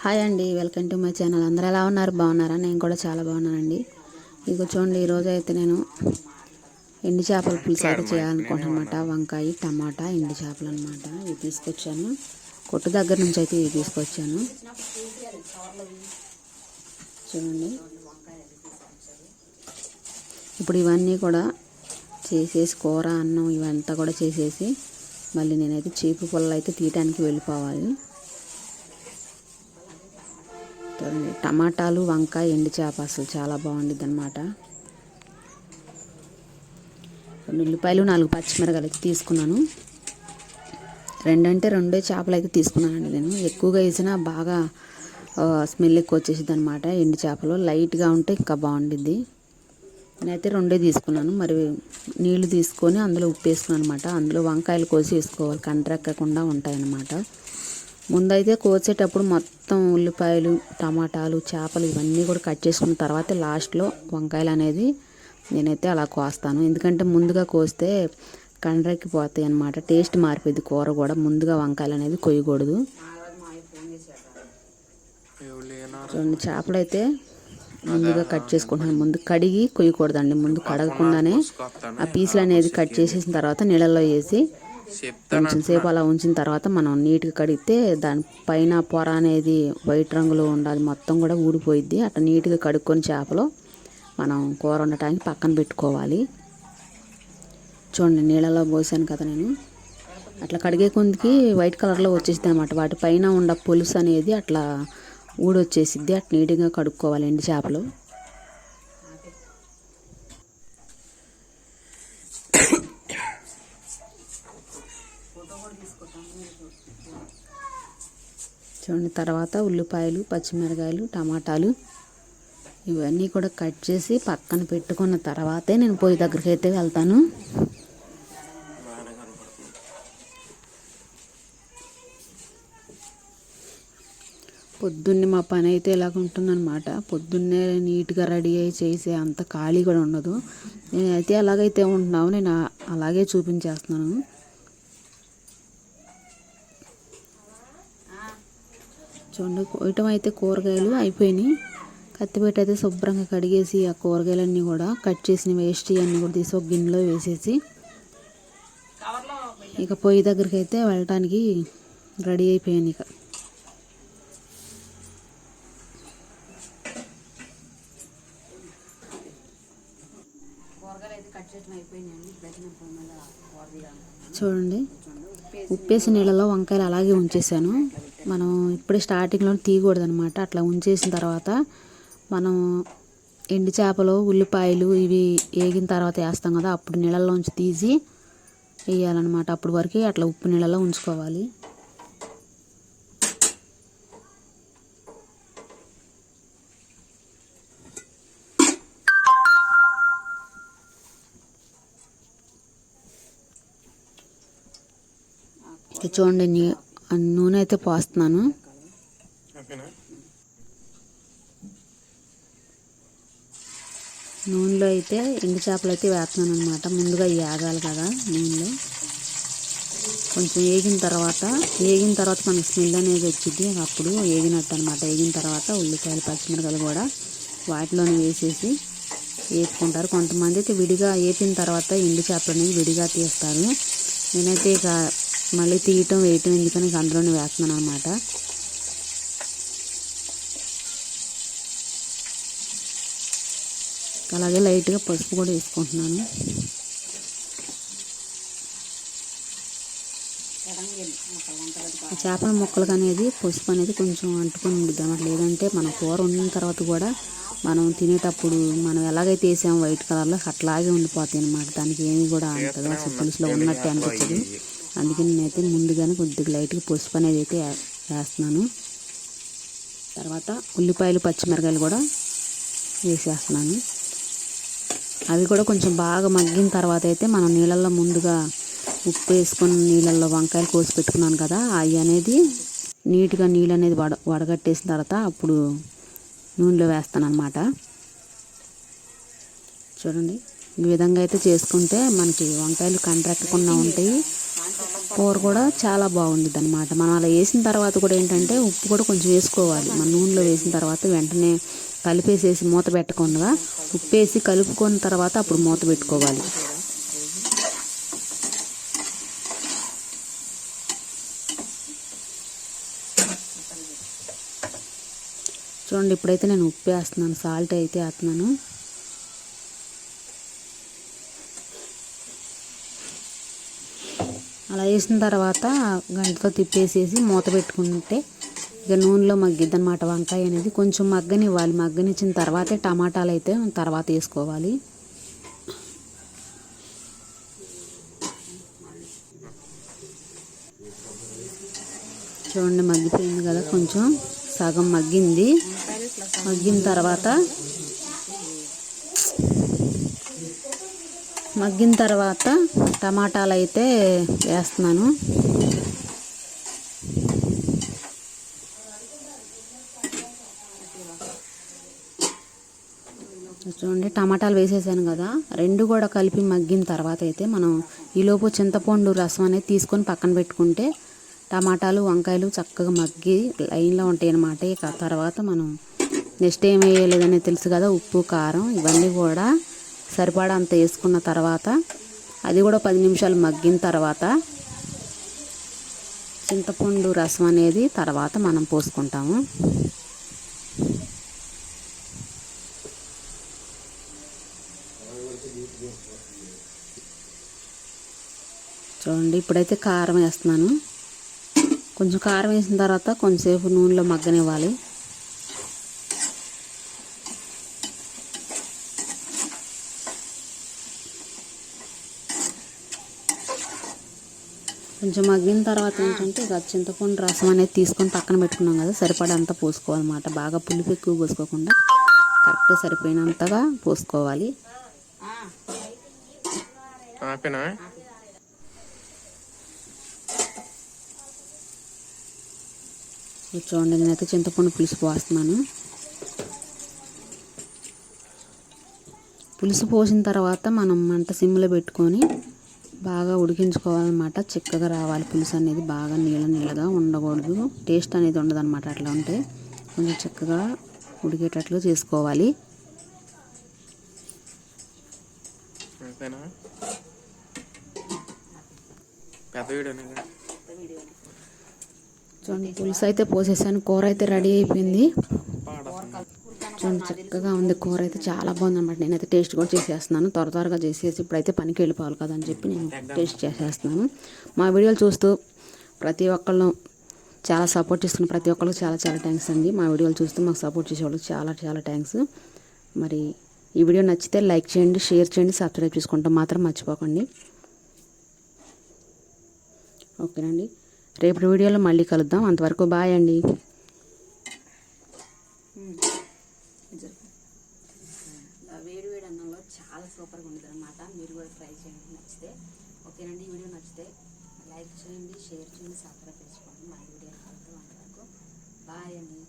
Hi అండి welcome to my channel. అందరూ ఎలా ఉన్నారు? బాగున్నారా? నేను కూడా చాలా బాగున్నానండి. ఇదిగో చూడండి ఈరోజు అయితే నేను ఎండు చేపల పులుసు అయితే చేయాలనుకుంటున్నమాట. వంకాయ టమాటా ఎండు చేపలు అనమాట ఇవి తీసుకొచ్చాను. కొట్టు దగ్గర నుంచి అయితే ఇవి తీసుకొచ్చాను. చూడండి. ఇప్పుడు ఇవన్నీ కూడా చేసేసి కూర అన్నం ఇవంతా కూడా చేసేసి మళ్ళీ నేనైతే చీపు పుల్లలు అయితే తీయటానికి వెళ్ళిపోవాలి. టమాటాలు వంకాయ ఎండు చేప అసలు చాలా బాగుండిద్ది అనమాట రెండు ఉల్లిపాయలు నాలుగు పచ్చిమిరకాయలు అయితే తీసుకున్నాను. రెండంటే రెండే చేపలు అయితే తీసుకున్నానండి నేను. ఎక్కువగా వేసినా బాగా స్మెల్ ఎక్కువ వచ్చేసింది అనమాట ఎండు చేపలు. లైట్గా ఉంటే ఇంకా బాగుండిద్ది. నేనైతే రెండే తీసుకున్నాను. మరి నీళ్ళు తీసుకొని అందులో ఉప్పు వేసుకున్నాను అనమాట అందులో వంకాయలు కోసి వేసుకోవాలి. కంట్రెక్కకుండా ఉంటాయన్నమాట. ముందైతే కోసేటప్పుడు మొత్తం ఉల్లిపాయలు టమాటాలు చేపలు ఇవన్నీ కూడా కట్ చేసుకున్న తర్వాత లాస్ట్లో వంకాయలు అనేది నేనైతే అలా కోస్తాను. ఎందుకంటే ముందుగా కోస్తే కండ్రెక్కిపోతాయి అనమాట టేస్ట్ మారిపోయింది కూర కూడా. ముందుగా వంకాయలు అనేది కొయ్యకూడదు. రెండు చేపలు అయితే ముందుగా కట్ చేసుకుంటున్నాను. ముందు కడిగి కొయ్యకూడదండి. ముందు కడగకుండానే ఆ పీసులు అనేది కట్ చేసేసిన తర్వాత నీళ్ళల్లో వేసి కొంచెం సేపు అలా ఉంచిన తర్వాత మనం నీట్గా కడిగితే దాని పైన పొర అనేది వైట్ రంగులో ఉండాలి. మొత్తం కూడా ఊడిపోయిద్ది. అట్లా నీట్గా కడుక్కొని చేపలు మనం కూర వండటానికి పక్కన పెట్టుకోవాలి. చూడండి నీళ్ళలో పోసాను కదా నేను. అట్లా కడిగే కొందికి వైట్ కలర్లో వచ్చేసింది అనమాట వాటి పైన ఉన్న పులుసు అనేది అట్లా ఊడొచ్చేసిద్ది. అట్లా నీట్గా కడుక్కోవాలి ఎండి చేపలు. చూడండి తర్వాత ఉల్లిపాయలు పచ్చిమిరకాయలు టమాటాలు ఇవన్నీ కూడా కట్ చేసి పక్కన పెట్టుకున్న తర్వాతే నేను పొయ్యి దగ్గరికి అయితే వెళ్తాను. పొద్దున్నే మా పని అయితే ఇలాగ ఉంటుందన్నమాట. పొద్దున్నే నీట్గా రెడీ అయ్యి చేసే అంత ఖాళీ కూడా ఉండదు. నేనైతే ఎలాగైతే ఉంటున్నావు నేను అలాగే చూపించేస్తున్నాను. చూడండి కోయటం అయితే కూరగాయలు అయిపోయినాయి. కత్తిపెట్టి అయితే శుభ్రంగా కడిగేసి ఆ కూరగాయలన్నీ కూడా కట్ చేసిన వేస్ట్ అన్నీ కూడా తీసి ఒక గిన్నెలో వేసేసి ఇక పొయ్యి దగ్గరికి అయితే వెళ్ళటానికి రెడీ అయిపోయాను ఇక. చూడండి ఉప్పేసి నీళ్ళలో వంకాయలు అలాగే ఉంచేసాను. మనం ఇప్పుడే స్టార్టింగ్లో తీయకూడదు అనమాట అట్లా ఉంచేసిన తర్వాత మనం ఎండు చేపలు ఉల్లిపాయలు ఇవి వేగిన తర్వాత వేస్తాం కదా అప్పుడు నీళ్ళలోంచి తీసి వేయాలన్నమాట. అప్పుడు వరకు అట్లా ఉప్పు నీళ్ళలో ఉంచుకోవాలి. చూడండి నూనె అయితే పోస్తున్నాను. నూనెలో అయితే ఎండు చేపలు అయితే వేస్తున్నాను అనమాట ముందుగా ఏగాలి కదా నూనెలో. కొంచెం వేగిన తర్వాత వేగిన తర్వాత మనకి స్మెల్ అనేది వచ్చింది అప్పుడు వేగినట్టు అనమాట వేగిన తర్వాత ఉల్లిపాయలు పచ్చిమిరకాయలు కూడా వాటిలోనే వేసేసి వేపుకుంటారు. కొంతమంది అయితే విడిగా వేపిన తర్వాత ఎండు చేపలు అనేది విడిగా తీస్తారు. నేనైతే ఇక మళ్ళీ తీయటం వేయటం ఎందుకని అందులోనే వేస్తున్నాను అనమాట అలాగే లైట్గా పసుపు కూడా వేసుకుంటున్నాను. చేపల ముక్కలకు అనేది పసుపు అనేది కొంచెం అంటుకొని ఉండిద్ది అన్నమాట. లేదంటే మన కూర వండిన తర్వాత కూడా మనం తినేటప్పుడు మనం ఎలాగైతే వేసాము వైట్ కలర్లో అట్లాగే ఉండిపోతాయి అనమాట దానికి ఏమి కూడా అంతగా అసలు పులుసులో ఉన్నట్టే అనిపించదు. అందుకని నేనైతే ముందుగానే కొద్దిగా లైట్గా పసుపు అనేది అయితే వేస్తున్నాను. తర్వాత ఉల్లిపాయలు పచ్చిమిరకాయలు కూడా వేసేస్తున్నాను. అవి కూడా కొంచెం బాగా మగ్గిన తర్వాత అయితే మనం నీళ్ళల్లో ముందుగా ఉప్పు వేసుకొని నీళ్ళల్లో వంకాయలు కోసి పెట్టుకున్నాను కదా అవి అనేది నీట్గా నీళ్ళు అనేది వడ వడగట్టేసిన తర్వాత అప్పుడు నూనెలో వేస్తాను అనమాట చూడండి ఈ విధంగా అయితే చేసుకుంటే మనకి వంకాయలు కండ్రెక్కకుండా ఉంటాయి. కూర కూడా చాలా బాగుంటుంది అనమాట మనం అలా వేసిన తర్వాత కూడా ఏంటంటే ఉప్పు కూడా కొంచెం వేసుకోవాలి. మన నూనెలో వేసిన తర్వాత వెంటనే కలిపేసేసి మూత పెట్టకుండా ఉప్పు వేసి కలుపుకున్న తర్వాత అప్పుడు మూత పెట్టుకోవాలి. చూడండి ఇప్పుడైతే నేను ఉప్పు వేస్తున్నాను సాల్ట్ అయితే వేస్తున్నాను. అలా వేసిన తర్వాత గంటతో తిప్పేసేసి మూత పెట్టుకుంటే ఇక నూనెలో మగ్గిద్ది అనమాట వంకాయ అనేది. కొంచెం మగ్గనివ్వాలి. మగ్గనిచ్చిన తర్వాతే టమాటాలు అయితే తర్వాత వేసుకోవాలి. చూడండి మగ్గిపోయింది కదా కొంచెం. సగం మగ్గింది. మగ్గిన తర్వాత మగ్గిన తర్వాత టమాటాలు అయితే వేస్తున్నాను. చూడండి టమాటాలు వేసేసాను కదా. రెండు కూడా కలిపి మగ్గిన తర్వాత అయితే మనం ఈలోపు చింతపండు రసం అనేది తీసుకొని పక్కన పెట్టుకుంటే టమాటాలు వంకాయలు చక్కగా మగ్గి లైన్లో ఉంటాయి అన్నమాట ఇక తర్వాత మనం నెక్స్ట్ ఏం వేయలేదనేది తెలుసు కదా ఉప్పు కారం ఇవన్నీ కూడా సరిపడా అంత వేసుకున్న తర్వాత అది కూడా పది నిమిషాలు మగ్గిన తర్వాత చింతపండు రసం అనేది తర్వాత మనం పోసుకుంటాము. చూడండి ఇప్పుడైతే కారం వేస్తున్నాను. కొంచెం కారం వేసిన తర్వాత కొంచెంసేపు నూనెలో మగ్గనివ్వాలి. కొంచెం మగ్గిన తర్వాత ఏంటంటే ఇక చింతపండు రసం అనేది తీసుకొని పక్కన పెట్టుకున్నాం కదా సరిపడా అంతా పోసుకోవాలన్నమాట. బాగా పులుపు ఎక్కువ పోసుకోకుండా కరెక్ట్ సరిపోయినంతగా పోసుకోవాలి. చూడండి నేనైతే చింతపండు పులుసు పోస్తున్నాను. పులుసు పోసిన తర్వాత మనం మంట సిమ్లో పెట్టుకొని బాగా ఉడికించుకోవాలన్నమాట. చిక్కగా రావాలి పులుసు అనేది బాగా నీళ్ళ నీళ్ళగా ఉండకూడదు. టేస్ట్ అనేది ఉండదు అనమాట అట్లా ఉంటే. కొంచెం చిక్కగా ఉడికేటట్లు చేసుకోవాలి. చూడండి పులుసు అయితే పోసేసాను. కూర అయితే రెడీ అయిపోయింది. చూడండి చక్కగా ఉంది. కూర అయితే చాలా బాగుంది అనమాట నేనైతే టేస్ట్ కూడా చేసేస్తున్నాను. త్వర త్వరగా చేసేసి ఇప్పుడైతే పనికి వెళ్ళిపోవాలి కదా అని చెప్పి నేను టేస్ట్ చేసేస్తున్నాను. మా వీడియోలు చూస్తూ ప్రతి ఒక్కళ్ళు చాలా సపోర్ట్ చేస్తున్న ప్రతి ఒక్కరికి చాలా చాలా థ్యాంక్స్ అండి. మా వీడియోలు చూస్తూ మాకు సపోర్ట్ చేసేవాళ్ళకి చాలా చాలా థ్యాంక్స్. మరి ఈ వీడియో నచ్చితే లైక్ చేయండి షేర్ చేయండి సబ్స్క్రైబ్ చేసుకుంటాం మాత్రం మర్చిపోకండి. ఓకేనండి. రేపటి వీడియోలో మళ్ళీ కలుద్దాం. అంతవరకు బాయ్ అండి వేడి వేడి అన్నంలో చాలా సూపర్గా ఉంటుంది అనమాట మీరు కూడా ట్రై చేయండి నచ్చితే. ఓకేనండి ఈ వీడియో నచ్చితే లైక్ చేయండి షేర్ చేయండి సబ్స్క్రైబ్ చేసుకోండి. మా వీడియో కలుద్దాం అంతవరకు. బాయ్ అండి.